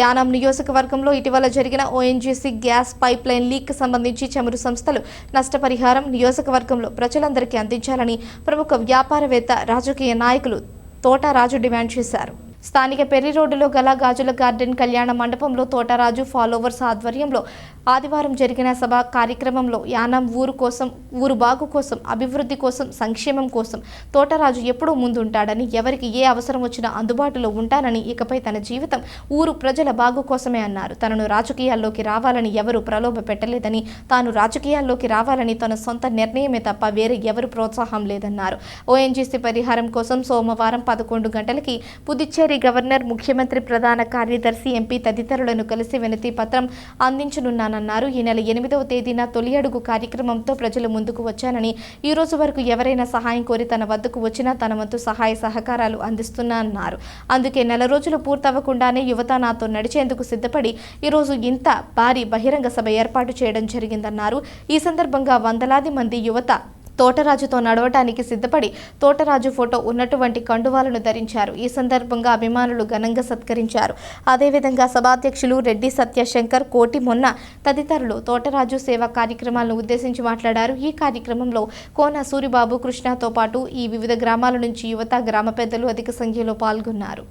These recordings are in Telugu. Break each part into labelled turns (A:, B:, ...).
A: యానాం నియోజకవర్గంలో ఇటీవల జరిగిన ONGC gas pipeline leak సంబంధించి చమురు సంస్థలు నష్టపరిహారం నియోజకవర్గంలో ప్రజలందరికీ అందించాలని ప్రముఖ వ్యాపారవేత్త రాజకీయ నాయకులు తోటరాజు డిమాండ్ చేశారు. స్థానిక పెర్రి రోడ్డులో గల గాజుల గార్డెన్ కళ్యాణ మండపంలో తోటరాజు ఫాలోవర్స్ ఆధ్వర్యంలో ఆదివారం జరిగిన సభ కార్యక్రమంలో యానం ఊరు కోసం ఊరు బాగు కోసం అభివృద్ధి కోసం సంక్షేమం కోసం తోటరాజు ఎప్పుడూ ముందుంటాడని ఎవరికి ఏ అవసరం వచ్చినా అందుబాటులో ఉంటానని ఇకపై తన జీవితం ఊరు ప్రజల బాగు కోసమే అన్నారు. తనను రాజకీయాల్లోకి రావాలని ఎవరు ప్రలోభ పెట్టలేదని తాను రాజకీయాల్లోకి రావాలని తన సొంత నిర్ణయమే తప్ప వేరే ఎవరు ప్రోత్సాహం లేదన్నారు. ఓఎన్జీసీ పరిహారం కోసం సోమవారం పదకొండు గంటలకి పుదుచ్చేరి గవర్నర్ ముఖ్యమంత్రి ప్రధాన కార్యదర్శి ఎంపీ తదితరులను కలిసి వినతి పత్రం అందించనున్నానన్నారు. ఈ నెల ఎనిమిదవ తేదీన తొలి అడుగు కార్యక్రమంతో ప్రజలు ముందుకు వచ్చానని ఈ రోజు వరకు ఎవరైనా సహాయం కోరి తన వద్దకు వచ్చినా తన వంతు సహాయ సహకారాలు అందిస్తున్నానన్నారు. అందుకే నెల రోజులు పూర్తవ్వకుండానే యువత నాతో నడిచేందుకు సిద్ధపడి ఈరోజు ఇంత భారీ బహిరంగ సభ ఏర్పాటు చేయడం జరిగిందన్నారు. ఈ సందర్భంగా వందలాది మంది యువత తోటరాజుతో నడవటానికి సిద్ధపడి తోటరాజు ఫోటో ఉన్నటువంటి కండువాలను ధరించారు. ఈ సందర్భంగా అభిమానులు ఘనంగా సత్కరించారు. అదేవిధంగా సభాధ్యక్షులు రెడ్డి సత్యశంకర్ కోటి మొన్న తదితరులు తోటరాజు సేవా కార్యక్రమాలను ఉద్దేశించి మాట్లాడారు. ఈ కార్యక్రమంలో కోన సూరిబాబు కృష్ణతో పాటు ఈ వివిధ గ్రామాల నుంచి యువత గ్రామ పెద్దలు అధిక సంఖ్యలో పాల్గొన్నారు.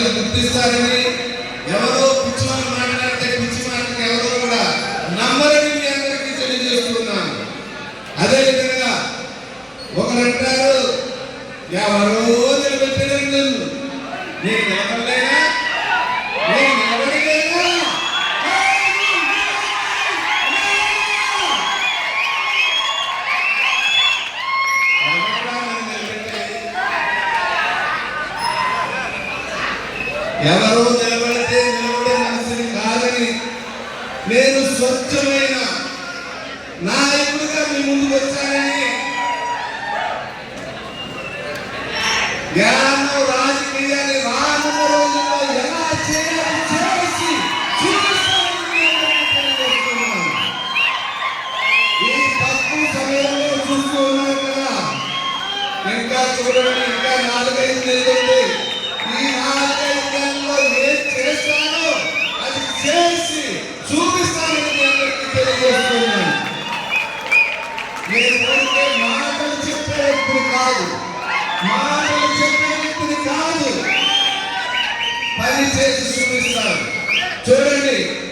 B: ప్రజలు గుర్తిస్తారని ఎవరో పిచ్చి వాళ్ళు మాట్లాడితే పిచ్చి మాటకి ఎవరో కూడా నమ్మరని మీ అందరికీ తెలియజేస్తున్నాను. అదేవిధంగా ఒకరంటారు ఎవరో నిలబెట్టలేదు నేను ఎవరినైనా నేను ఎవరు నిలబడితే నిలబడే మనసుని కాదని నేను స్వచ్ఛమైన నాయకుడిగా మీ ముందుకు వచ్చానని జ్ఞానం రాజకీయాన్ని రానున్న రోజుల్లో ఎలా చేయాలి చేసి ఈ తక్కువ సమయంలో చూస్తూ ఉన్నాను కదా. ఇంకా చూడండి ఇంకా నాలుగైదు నెలలు ఉంది ఈ నాలుగు నెలల్లో ఏం చేస్తానో అది చేసి చూపిస్తానని మీ అందరికీ తెలియజేస్తున్నాను నేను ఊరికే మాటలు చెప్పే వ్యక్తిని కాదు. మాటలు చెప్పే వ్యక్తిని కాదు. పని చేసి చూపిస్తాను. చూడండి.